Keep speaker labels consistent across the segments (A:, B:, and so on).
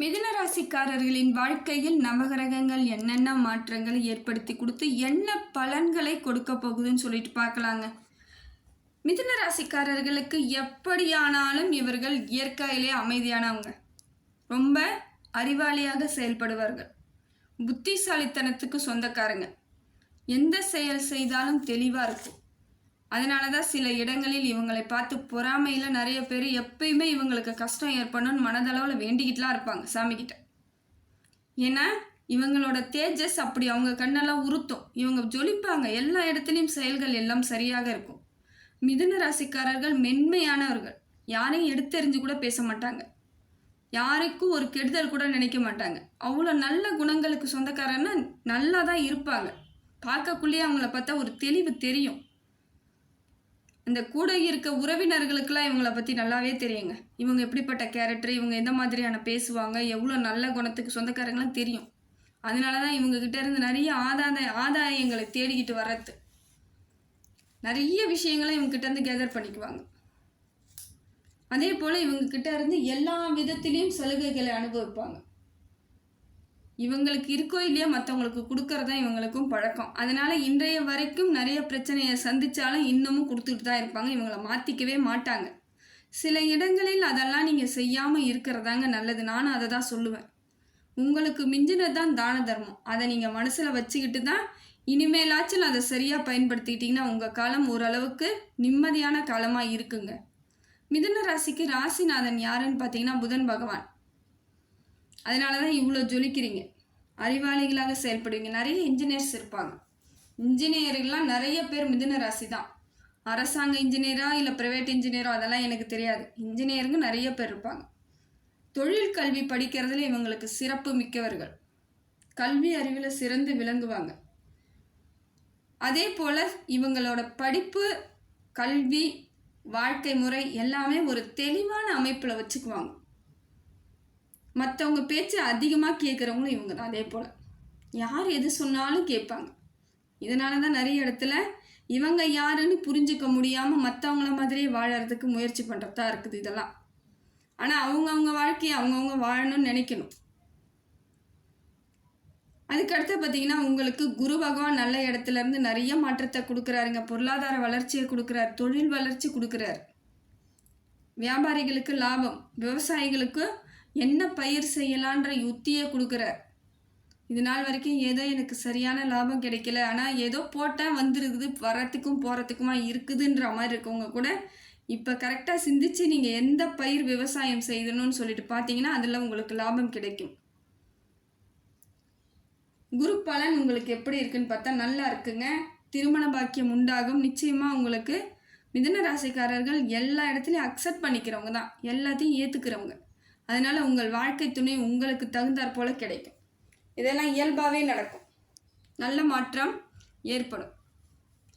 A: மிதுன ராசிக்காரர்களின் வாழ்க்கையில் நவகிரகங்கள் என்னென்ன மாற்றங்களை ஏற்படுத்தி கொடுத்து என்ன பலன்களை கொடுக்க போகுதுன்னு சொல்லிட்டு பார்க்கலாங்க. மிதுன ராசிக்காரர்களுக்கு எப்படியானாலும் இவர்கள் இயற்கையிலே அமைதியானவங்க. ரொம்ப அறிவாளியாக செயல்படுவார்கள். புத்திசாலித்தனத்துக்கு சொந்தக்காரங்க. எந்த செயல் செய்தாலும் தெளிவாக இருக்கும். அதனால தான் சில இடங்களில் இவங்களை பார்த்து பொறாமையில் நிறைய பேர் எப்பயுமே இவங்களுக்கு கஷ்டம் ஏற்படணும்னு மனதளவில் வேண்டிக்கிட்டுலாம் இருப்பாங்க சாமிக்கிட்ட ஏன்னா இவங்களோட தேஜஸ் அப்படி அவங்க கண்ணெல்லாம் உறுத்தும் இவங்க ஜொலிப்பாங்க. எல்லா இடத்துலையும் செயல்கள் எல்லாம் சரியாக இருக்கும். மிதுன ராசிக்காரர்கள் மென்மையானவர்கள். யாரையும் எடுத்தெறிஞ்சு கூட பேச மாட்டாங்க. யாருக்கும் ஒரு கெடுதல் கூட நினைக்க மாட்டாங்க. அவ்வளோ நல்ல குணங்களுக்கு சொந்தக்காரன்னா நல்லா தான் இருப்பாங்க. பார்க்கக்குள்ளேயே அவங்கள பார்த்தா ஒரு தெளிவு தெரியும். இந்த கூட இருக்க உறவினர்களுக்கெல்லாம் இவங்கள பற்றி நல்லாவே தெரியுங்க. இவங்க எப்படிப்பட்ட கேரக்டர் இவங்க எந்த மாதிரியான பேசுவாங்க எவ்வளோ நல்ல குணத்துக்கு சொந்தக்காரங்களாம் தெரியும். அதனால தான் இவங்ககிட்ட இருந்து நிறைய ஆதாய ஆதாயங்களை தேடிக்கிட்டு வர்றது. நிறைய விஷயங்களை இவங்ககிட்ட இருந்து கேதர் பண்ணிக்குவாங்க. அதே போல் இவங்ககிட்ட இருந்து எல்லா விதத்திலையும் சலுகைகளை அனுபவிப்பாங்க. இவங்களுக்கு இருக்கோ இல்லையோ மற்றவங்களுக்கு கொடுக்கறது தான் இவங்களுக்கும் பழக்கம். அதனால இன்றைய வரைக்கும் நிறைய பிரச்சனையை சந்தித்தாலும் இன்னமும் கொடுத்துட்டு தான் இருப்பாங்க. இவங்களை மாற்றிக்கவே மாட்டாங்க. சில இடங்களில் அதெல்லாம் நீங்கள் செய்யாமல் இருக்கிறதாங்க நல்லது. நானும் அதை தான் சொல்லுவேன். உங்களுக்கு மிஞ்சினது தான் தான தர்மம். அதை நீங்கள் மனசில் வச்சுக்கிட்டு தான் இனிமேலாச்சும் அதை சரியாக பயன்படுத்திக்கிட்டிங்கன்னா உங்கள் காலம் ஓரளவுக்கு நிம்மதியான காலமாக இருக்குங்க. மிதுன ராசிக்கு ராசிநாதன் யாருன்னு பார்த்தீங்கன்னா புதன் பகவான். அதனால தான் இவ்வளோ ஜொலிக்கிறீங்க. அறிவாளிகளாக செயல்படுவீங்க. நிறைய இன்ஜினியர்ஸ் இருப்பாங்க. இன்ஜினியர்கள்லாம் நிறைய பேர் மிதுன ராசி தான் அரசாங்க இன்ஜினியரா இல்லை ப்ரைவேட் இன்ஜினியரோ அதெல்லாம் எனக்கு தெரியாது. இன்ஜினியருங்க நிறைய பேர் இருப்பாங்க. தொழில் கல்வி படிக்கிறதுல இவங்களுக்கு சிறப்பு மிக்கவர்கள். கல்வி அறிவில் சிறந்து விளங்குவாங்க. அதே போல் இவங்களோட படிப்பு கல்வி வாழ்க்கை முறை எல்லாமே ஒரு தெளிவான அமைப்பில் வச்சுக்குவாங்க. மற்றவங்க பேச்சு அதிகமாக கேட்குறவங்களும் இவங்க தான் அதே போல். யார் எது சொன்னாலும் கேட்பாங்க. இதனால தான் நிறைய இடத்துல இவங்க யாருன்னு புரிஞ்சுக்க முடியாமல் மற்றவங்கள மாதிரியே வாழறதுக்கு முயற்சி பண்ணுறதா இருக்குது இதெல்லாம். ஆனால் அவங்கவுங்க வாழ்க்கையை அவங்கவுங்க வாழணும்னு நினைக்கணும். அதுக்கடுத்து பார்த்தீங்கன்னா உங்களுக்கு குரு பகவான் நல்ல இடத்துல இருந்து நிறைய மாற்றத்தை கொடுக்குறாருங்க. பொருளாதார வளர்ச்சியை கொடுக்குறாரு. தொழில் வளர்ச்சி கொடுக்குறாரு. வியாபாரிகளுக்கு லாபம் விவசாயிகளுக்கு என்ன பயிர் செய்யலான்ற யுத்தியை கொடுக்குறார். இது நாள் வரைக்கும் ஏதோ எனக்கு சரியான லாபம் கிடைக்கல. ஆனால் ஏதோ போட்டால் வந்துருக்குது வரத்துக்கும் போகிறதுக்குமா இருக்குதுன்ற மாதிரி இருக்கவங்க கூட இப்போ கரெக்டாக சிந்திச்சு நீங்கள் எந்த பயிர் விவசாயம் செய்யணும்னு சொல்லிட்டு பார்த்தீங்கன்னா அதில் உங்களுக்கு லாபம் கிடைக்கும். குரு பலன் உங்களுக்கு எப்படி இருக்குன்னு பார்த்தா நல்லா இருக்குங்க. திருமண பாக்கியம் உண்டாகும். நிச்சயமாக உங்களுக்கு மிதன ராசிக்காரர்கள் எல்லா இடத்துலையும் அக்செப்ட் பண்ணிக்கிறவங்க தான். எல்லாத்தையும் ஏற்றுக்கிறவங்க அதனால் உங்கள் வாழ்க்கை துணை உங்களுக்கு தகுந்தாற் போல கிடைக்கும். இதெல்லாம் இயல்பாகவே நடக்கும். நல்ல மாற்றம் ஏற்படும்.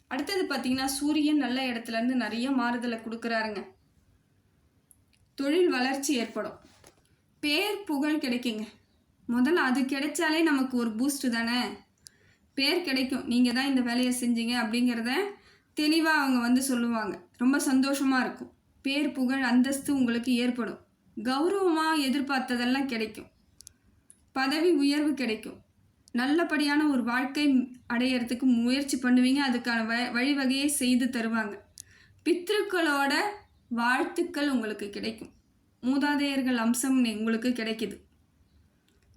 A: அடுத்தது பார்த்தீங்கன்னா சூரியன் நல்ல இடத்துலேருந்து நிறைய மாறுதலை கொடுக்குறாருங்க. தொழில் வளர்ச்சி ஏற்படும். பேர் புகழ் கிடைக்குங்க. முதல்ல அது கிடைச்சாலே நமக்கு ஒரு பூஸ்ட்டு தானே? பேர் கிடைக்கும். நீங்கள் தான் இந்த வேலையை செஞ்சீங்க அப்படிங்கிறத தெளிவாக அவங்க வந்து சொல்லுவாங்க. ரொம்ப சந்தோஷமாக இருக்கும். பேர் புகழ் அந்தஸ்து உங்களுக்கு ஏற்படும். கௌரவமாக எதிர்பார்த்ததெல்லாம் கிடைக்கும். பதவி உயர்வு கிடைக்கும். நல்லபடியான ஒரு வாழ்க்கை அடையிறதுக்கு முயற்சி பண்ணுவீங்க. அதுக்கான வ வழிவகையை செய்து தருவாங்க. பித்திருக்களோட வாழ்த்துக்கள் உங்களுக்கு கிடைக்கும். மூதாதையர்கள் அம்சம் உங்களுக்கு கிடைக்குது.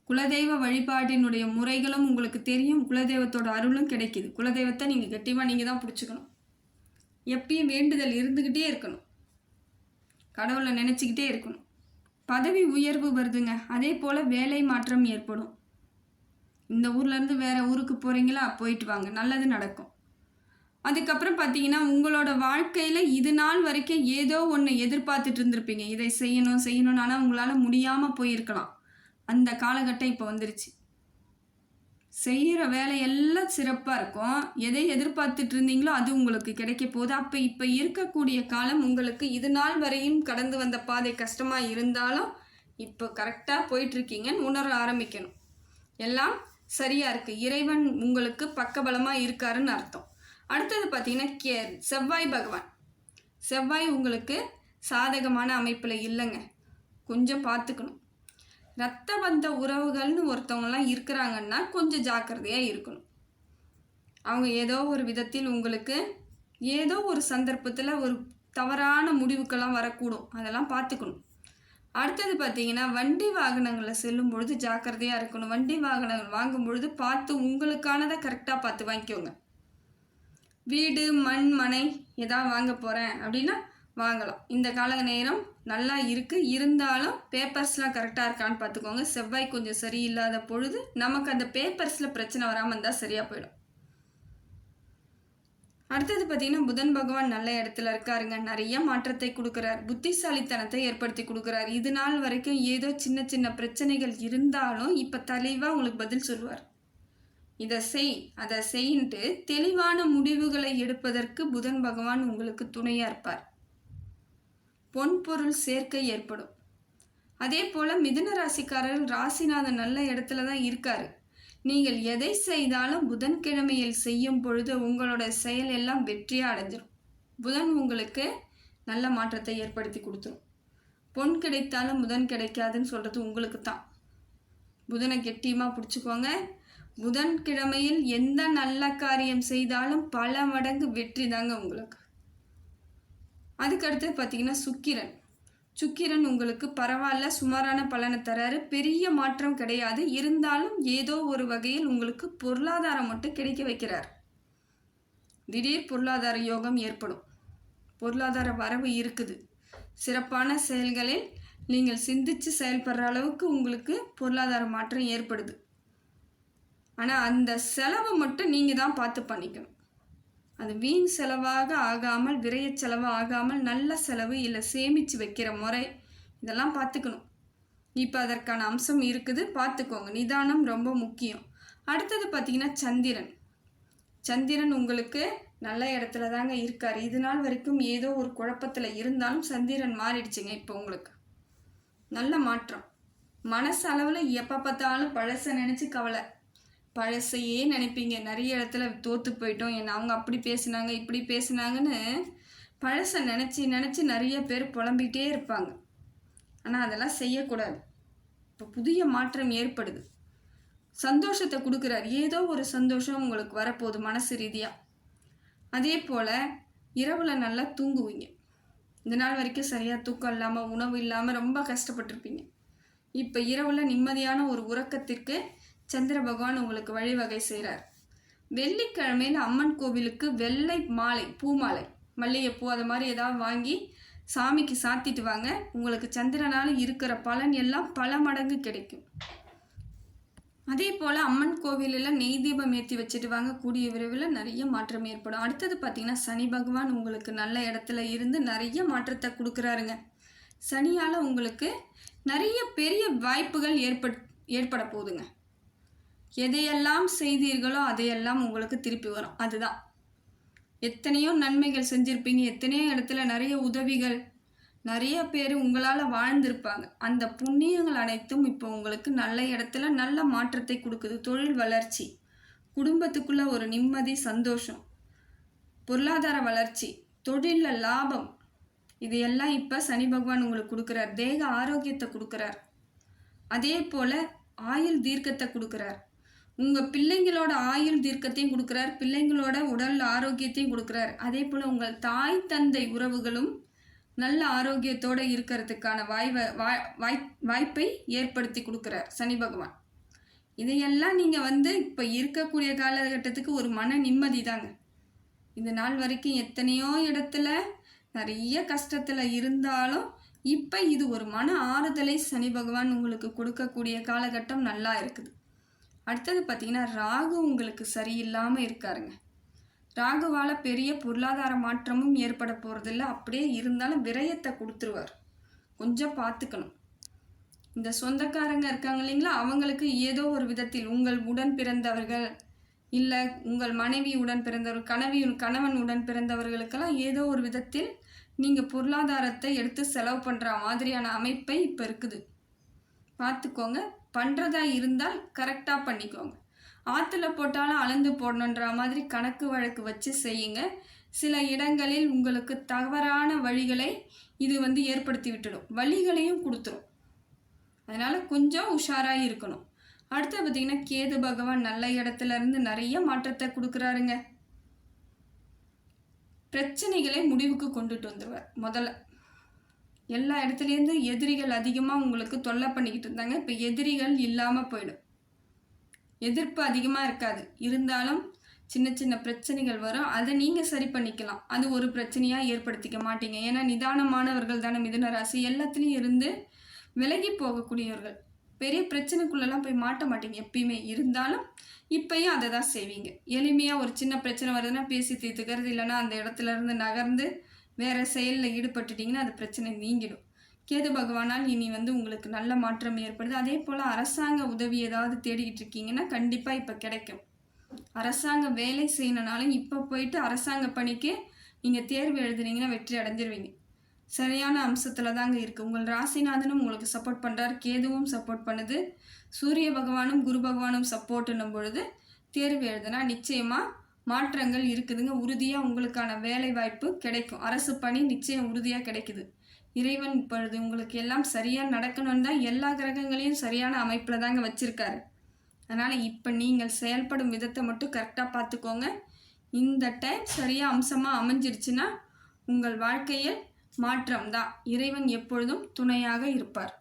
A: குலதெய்வ வழிபாட்டினுடைய முறைகளும் உங்களுக்கு தெரியும். குலதெய்வத்தோட அருளும் கிடைக்கிது. குலதெய்வத்தை நீங்கள் கட்டிவாக நீங்கள் தான் பிடிச்சிக்கணும். எப்பயும் வேண்டுதல் இருந்துக்கிட்டே இருக்கணும். கடவுளை நினச்சிக்கிட்டே இருக்கணும். பதவி உயர்வு வருதுங்க. அதே போல் வேலை மாற்றம் ஏற்படும். இந்த ஊர்லேருந்து வேறு ஊருக்கு போகிறீங்களா போயிட்டு வாங்க. நல்லது நடக்கும். அதுக்கப்புறம் பார்த்தீங்கன்னா உங்களோட வாழ்க்கையில் இது நாள் வரைக்கும் ஏதோ ஒன்று எதிர்பார்த்துட்டு இருந்திருப்பீங்க. இதை செய்யணும் செய்யணும்னு ஆனால் உங்களால் முடியாமல் போயிருக்கலாம். அந்த காலகட்டம் இப்போ வந்துருச்சு. செய்கிற வேலையெல்லாம் சிறப்பாக இருக்கும். எதை எதிர்பார்த்துட்டு இருந்தீங்களோ அது உங்களுக்கு கிடைக்க போகுது. அப்போ இப்போ இருக்கக்கூடிய காலம் உங்களுக்கு இது நாள் வரையும் கடந்து வந்த பாதை கஷ்டமாக இருந்தாலும் இப்போ கரெக்டாக போயிட்டுருக்கீங்கன்னு உணர ஆரம்பிக்கணும். எல்லாம் சரியாக இருக்குது இறைவன் உங்களுக்கு பக்கபலமாக இருக்காருன்னு அர்த்தம். அடுத்தது பார்த்தீங்கன்னா கே செவ்வாய் பகவான். செவ்வாய் உங்களுக்கு சாதகமான அமைப்பில் இல்லைங்க. கொஞ்சம் பார்த்துக்கணும். ரத்த பந்த உறவுகள்னு ஒருத்தவங்கலாம் இருக்கிறாங்கன்னா கொஞ்சம் ஜாக்கிரதையாக இருக்கணும். அவங்க ஏதோ ஒரு விதத்தில் உங்களுக்கு ஏதோ ஒரு சந்தர்ப்பத்தில் ஒரு தவறான முடிவுக்கெல்லாம் வரக்கூடும். அதெல்லாம் பார்த்துக்கணும். அடுத்தது பார்த்தீங்கன்னா வண்டி வாகனங்களில் செல்லும் பொழுது ஜாக்கிரதையாக இருக்கணும். வண்டி வாகனங்கள் வாங்கும் பொழுது பார்த்து உங்களுக்கானதை கரெக்டாக பார்த்து வாங்கிக்கோங்க. வீடு மண் மனை எதாவது வாங்க போகிறேன் அப்படின்னா வாங்கலாம். இந்த கால நேரம் நல்லா இருக்குது இருந்தாலும் பேப்பர்ஸ்லாம் கரெக்டாக இருக்கான்னு பார்த்துக்கோங்க. செவ்வாய் கொஞ்சம் சரியில்லாத பொழுது நமக்கு அந்த பேப்பர்ஸில் பிரச்சனை வராமல் இருந்தால் சரியாக போயிடும். அடுத்தது பார்த்தீங்கன்னா புதன் பகவான் நல்ல இடத்துல இருக்காருங்க. நிறைய மாற்றத்தை கொடுக்குறார். புத்திசாலித்தனத்தை ஏற்படுத்தி கொடுக்குறார். இது நாள் வரைக்கும் ஏதோ சின்ன சின்ன பிரச்சனைகள் இருந்தாலும் இப்போ தெளிவாக உங்களுக்கு பதில் சொல்லுவார். இதை செய் அதை செய்யின்ட்டு தெளிவான முடிவுகளை எடுப்பதற்கு புதன் பகவான் உங்களுக்கு துணையாக இருப்பார். பொன்பொருள் சேர்க்கை ஏற்படும். அதே போல் மிதுன ராசிக்காரர் ராசிநாதன் நல்ல இடத்துல தான் இருக்காரு. நீங்கள் எதை செய்தாலும் புதன்கிழமையில் செய்யும் பொழுது உங்களோட செயல் எல்லாம் வெற்றியாக அடைஞ்சிடும் புதன் உங்களுக்கு நல்ல மாற்றத்தை ஏற்படுத்தி கொடுத்துரும். பொன் கிடைத்தாலும் புதன் கிடைக்காதுன்னு சொல்கிறது உங்களுக்கு தான். புதனை கெட்டியமாக பிடிச்சிக்கோங்க. புதன்கிழமையில் எந்த நல்ல காரியம் செய்தாலும் பல மடங்கு வெற்றி தாங்க உங்களுக்கு. அதுக்கடுத்து பார்த்தீங்கன்னா சுக்கிரன். சுக்கிரன் உங்களுக்கு பரவாயில்ல சுமாரான பலனை தராரு. பெரிய மாற்றம் கிடையாது. இருந்தாலும் ஏதோ ஒரு வகையில் உங்களுக்கு பொருளாதாரம் மட்டும் கிடைக்க வைக்கிறார். திடீர் பொருளாதார யோகம் ஏற்படும். பொருளாதார வரவு இருக்குது. சிறப்பான செயல்களில் நீங்கள் சிந்தித்து செயல்படுற அளவுக்கு உங்களுக்கு பொருளாதார மாற்றம் ஏற்படுது. ஆனால் அந்த செலவை மட்டும் நீங்கள் தான் பார்த்து பண்ணிக்கணும். அது வீண் செலவாக ஆகாமல் விரைய செலவு ஆகாமல் நல்ல செலவு இல்லை சேமித்து வைக்கிற முறை. இதெல்லாம் பார்த்துக்கணும். இப்போ அதற்கான அம்சம் இருக்குது. பார்த்துக்கோங்க. நிதானம் ரொம்ப முக்கியம். அடுத்தது பார்த்தீங்கன்னா சந்திரன். சந்திரன் உங்களுக்கு நல்ல இடத்துல தாங்க இருக்கார். இது நாள் வரைக்கும் ஏதோ ஒரு குழப்பத்தில் இருந்தாலும் சந்திரன் மாறிடுச்சுங்க இப்போ உங்களுக்கு. நல்ல மாற்றம். மனசளவில் எப்போ பார்த்தாலும் பழசை நினச்சி கவலை. பழசையே நினைப்பீங்க. நிறைய இடத்துல தோற்று போயிட்டோம். என்ன அவங்க அப்படி பேசுனாங்க இப்படி பேசுனாங்கன்னு பழசை நினச்சி நினச்சி நிறைய பேர் புலம்பிகிட்டே இருப்பாங்க. ஆனால் அதெல்லாம் செய்யக்கூடாது. இப்போ புதிய மாற்றம் ஏற்படுது. சந்தோஷத்தை கொடுக்குறார். ஏதோ ஒரு சந்தோஷம் உங்களுக்கு வரப்போகுது மனசு ரீதியாக அதே போல் இரவில் நல்லா தூங்குவீங்க. இந்த நாள் வரைக்கும் சரியாக தூக்கம் இல்லாமல் உணவு இல்லாமல் ரொம்ப கஷ்டப்பட்டிருப்பீங்க. இப்போ இரவில் நிம்மதியான ஒரு உறக்கத்திற்கு சந்திர பகவான் உங்களுக்கு வழிவகை செய்கிறார் வெள்ளிக்கிழமையில் அம்மன் கோவிலுக்கு வெள்ளை மாலை பூ மாலை மல்லிகைப்பூ அது மாதிரி ஏதாவது வாங்கி சாமிக்கு சாத்திட்டு வாங்க. உங்களுக்கு சந்திரனால் இருக்கிற பலன் எல்லாம் பல மடங்கு கிடைக்கும். அதே போல் அம்மன் கோவிலில் நெய் தீபம் ஏற்றி வச்சுட்டு வாங்க. கூடிய விரைவில் நிறைய மாற்றம் ஏற்படும். அடுத்தது பார்த்திங்கன்னா சனி பகவான் உங்களுக்கு நல்ல இடத்துல இருந்து நிறைய மாற்றத்தை கொடுக்குறாருங்க. சனியால் உங்களுக்கு நிறைய பெரிய வாய்ப்புகள் ஏற்பட் ஏற்பட போகுதுங்க. எதையெல்லாம் செய்தீர்களோ அதையெல்லாம் உங்களுக்கு திருப்பி வரும். அதுதான். எத்தனையோ நன்மைகள் செஞ்சுருப்பீங்க. எத்தனையோ இடத்துல நிறைய உதவிகள் நிறைய பேர் உங்களால் வாழ்ந்திருப்பாங்க. அந்த புண்ணியங்கள் அனைத்தும் இப்போ உங்களுக்கு நல்ல இடத்துல நல்ல மாற்றத்தை கொடுக்குது. தொழில் வளர்ச்சி குடும்பத்துக்குள்ள ஒரு நிம்மதி சந்தோஷம் பொருளாதார வளர்ச்சி தொழிலில் லாபம். இது எல்லாம் இப்போ சனி பகவான் உங்களுக்கு கொடுக்குறார். தேக ஆரோக்கியத்தை கொடுக்குறார். அதே போல் ஆயுள் தீர்க்கத்தை கொடுக்குறார். உங்கள் பிள்ளைங்களோட ஆயுள் தீர்க்கத்தையும் கொடுக்குறார். பிள்ளைங்களோட உடல் ஆரோக்கியத்தையும் கொடுக்குறார். அதே போல் உங்கள் தாய் தந்தை உறவுகளும் நல்ல ஆரோக்கியத்தோடு இருக்கிறதுக்கான வாய்வை வாய் வாய்ப்பை ஏற்படுத்தி கொடுக்குறார் சனி பகவான். இதையெல்லாம் நீங்கள் வந்து இப்போ இருக்கக்கூடிய காலகட்டத்துக்கு ஒரு மன நிம்மதி தாங்க. இந்த நாள் வரைக்கும் எத்தனையோ இடத்துல நிறைய கஷ்டத்தில் இருந்தாலும் இப்போ இது ஒரு மன ஆறுதலை சனி பகவான் உங்களுக்கு கொடுக்கக்கூடிய காலகட்டம் நல்லா இருக்குது. அடுத்தது பார்த்தீங்கன்னா ராகு உங்களுக்கு சரியில்லாமல் இருக்காருங்க. ராகுவால் பெரிய பொருளாதார மாற்றமும் ஏற்பட போகிறதில்ல அப்படியே இருந்தாலும் விரயத்தை கொடுத்துருவார். கொஞ்சம் பார்த்துக்கணும். இந்த சொந்தக்காரங்க இருக்காங்க இல்லைங்களா? அவங்களுக்கு ஏதோ ஒரு விதத்தில் உங்கள் உடன் பிறந்தவர்கள் இல்லை உங்கள் மனைவி உடன் பிறந்தவர்கள் கனவி கணவன் உடன் பிறந்தவர்களுக்கெல்லாம் ஏதோ ஒரு விதத்தில் நீங்கள் பொருளாதாரத்தை எடுத்து செலவு பண்ணுற மாதிரியான அமைப்பை இப்போ இருக்குது. பார்த்துக்கோங்க. பண்ணுறதா இருந்தால் கரெக்டாக பண்ணிக்கோங்க. ஆற்றுல போட்டாலும் அளந்து போடணுன்ற மாதிரி கணக்கு வழக்கு வச்சு செய்யுங்க. சில இடங்களில் உங்களுக்கு தவறான வழிகளை இது வந்து ஏற்படுத்தி விட்டுடும். வழிகளையும் கொடுத்துரும். அதனால் கொஞ்சம் உஷாராக இருக்கணும். அடுத்து பார்த்திங்கன்னா கேது பகவான் நல்ல இடத்துல இருந்து நிறைய மாற்றத்தை கொடுக்குறாருங்க. பிரச்சனைகளை முடிவுக்கு கொண்டுட்டு வந்துடுவார் முதல்ல எல்லா இடத்துலேருந்து எதிரிகள் அதிகமாக உங்களுக்கு தொல்லை பண்ணிக்கிட்டு இருந்தாங்க. இப்போ எதிரிகள் இல்லாமல் போயிடும். எதிர்ப்பு அதிகமாக இருக்காது. இருந்தாலும் சின்ன சின்ன பிரச்சனைகள் வரும். அதை நீங்கள் சரி பண்ணிக்கலாம். அது ஒரு பிரச்சனையாக ஏற்படுத்திக்க மாட்டீங்க. ஏன்னா நிதானமானவர்கள் தானே மிதுன ராசி. எல்லாத்துலேயும் இருந்து விலகி போகக்கூடியவர்கள். பெரிய பிரச்சனைக்குள்ளெல்லாம் போய் மாட்ட மாட்டீங்க. எப்பயுமே இருந்தாலும் இப்பயும் அதை தான் செய்வீங்க. எளிமையாக ஒரு சின்ன பிரச்சனை வருதுன்னா பேசி தீர்த்துக்கிறது. இல்லைன்னா அந்த இடத்துல இருந்து நகர்ந்து வேறு செயலில் ஈடுபட்டுட்டிங்கன்னா அது பிரச்சனை நீங்கிடும். கேது பகவானால் இனி வந்து உங்களுக்கு நல்ல மாற்றம் ஏற்படுது. அதே போல் அரசாங்க உதவி ஏதாவது தேடிக்கிட்டு இருக்கீங்கன்னா கண்டிப்பாக இப்போ கிடைக்கும். அரசாங்க வேலை செய்யணுனாலும் இப்போ போயிட்டு அரசாங்க பணிக்கு நீங்கள் தேர்வு எழுதுனீங்கன்னா வெற்றி அடைஞ்சிருவீங்க. சரியான அம்சத்தில் தாங்க இருக்குது உங்கள் ராசிநாதனும் உங்களுக்கு சப்போர்ட் பண்ணுறார் கேதுவும் சப்போர்ட் பண்ணுது. சூரிய பகவானும் குரு பகவானும் சப்போர்ட்டுன்னும் பொழுது தேர்வு எழுதுனா நிச்சயமாக மாற்றங்கள் இருக்குதுங்க. உறுதியாக உங்களுக்கான வேலை வாய்ப்பு கிடைக்கும். அரசு பணி நிச்சயம் உறுதியாக கிடைக்குது. இறைவன் இப்பொழுது உங்களுக்கு எல்லாம் சரியாக நடக்கணும்னு தான் எல்லா கிரகங்களையும் சரியான அமைப்பில் தாங்க வச்சுருக்காரு. அதனால் இப்போ நீங்கள் செயல்படும் விதத்தை மட்டும் கரெக்டாக பார்த்துக்கோங்க. இந்த டைம் சரியாக அம்சமாக அமைஞ்சிருச்சுன்னா உங்கள் வாழ்க்கையில் மாற்றம் தான். இறைவன் எப்பொழுதும் துணையாக இருப்பார்.